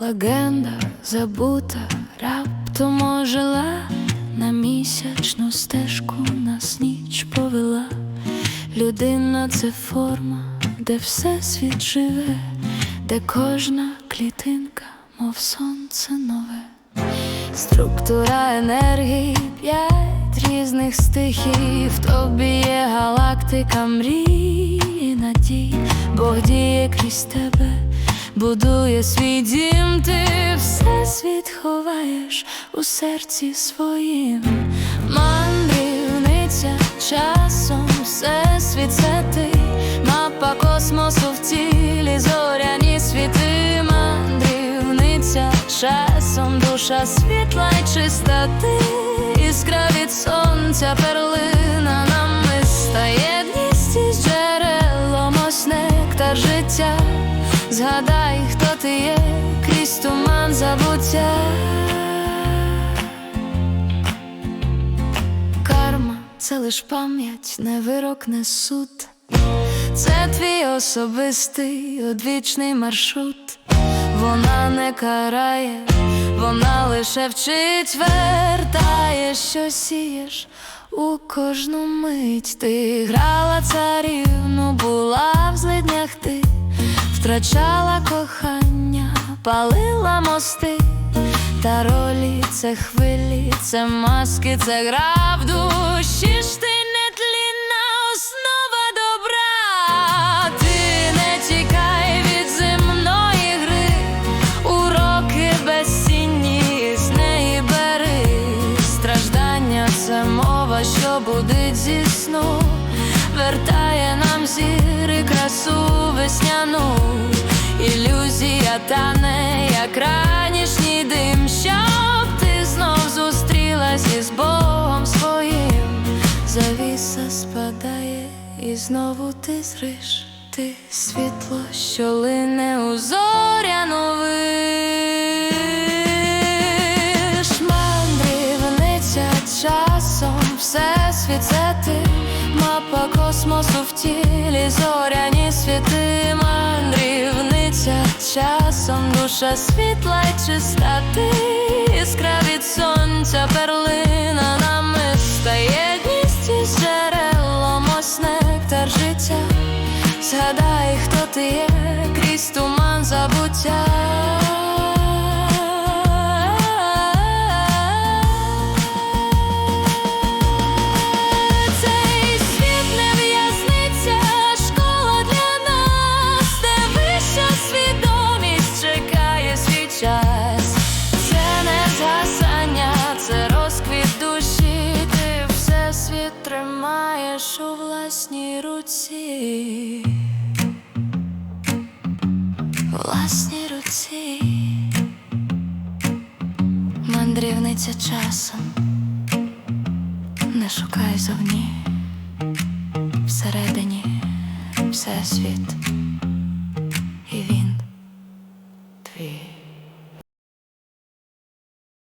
Легенда забута, раптом ожила, на місячну стежку нас ніч повела. Людина це форма, де все світ живе, де кожна клітинка, мов сонце нове. Структура енергії, п'ять різних стихій, в тобі є галактика мрії, надій, Бог діє крізь тебе, будує свій дім, ти все світ ховаєш у серці своїм, мандрівниця часом, все світ це ти, мапа космосу в тілі, зоряні світи, мандрівниця часом, душа світла й чистоти, іскра від сонця, перлина намиста, єдність із джерелом, ось нектар життя. Згадай, хто ти є, крізь туман забуття. Карма це лиш пам'ять, не вирок, не суд. Це твій особистий одвічний маршрут. Вона не карає, вона лише вчить, вертає, що сієш у кожну мить. Ти грала царівну, була в злиднях ти, втрачала кохання, палила мости. Та ролі це хвилі, це маски, це гра в душі що будить зі сну, вертає нам зіри красу весняну. Ілюзія тане, як ранішній дим, щоб ти знов зустрілась із Богом своїм. Завіса спадає, і знову ти зриш, ти світло, що лине у зоряну виш. Космосу в тілі, зоряні світи, мандрівниця часом, душа світла й чиста. Ти, іскра від сонця, перлина намиста, єдність Власній руці. Мандрівниця часом. Не шукай зовні, всередині всесвіт